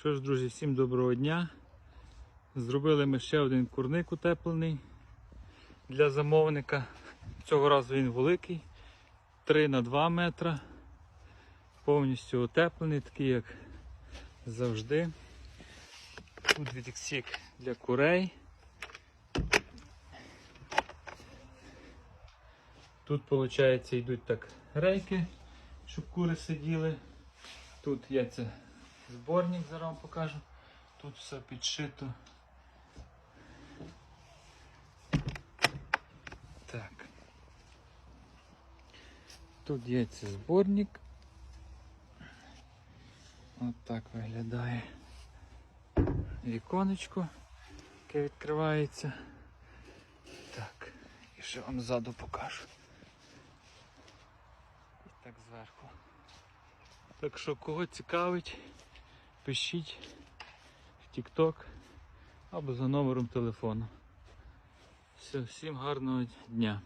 Що ж, друзі, всім доброго дня. Зробили ми ще один курник утеплений для замовника. Цього разу він великий, 3 на 2 метра. Повністю утеплений, такий як завжди. Тут відсік для курей. Тут, виходить, йдуть так рейки, щоб кури сиділи. Тут це зборник, зараз вам покажу. Тут все підшито. Так. Тут є це зборник. От так виглядає віконечко, яке відкривається. Так, і ще вам ззаду покажу. І так зверху. Так що кого цікавить, пишіть в TikTok або за номером телефону. Все, всім гарного дня.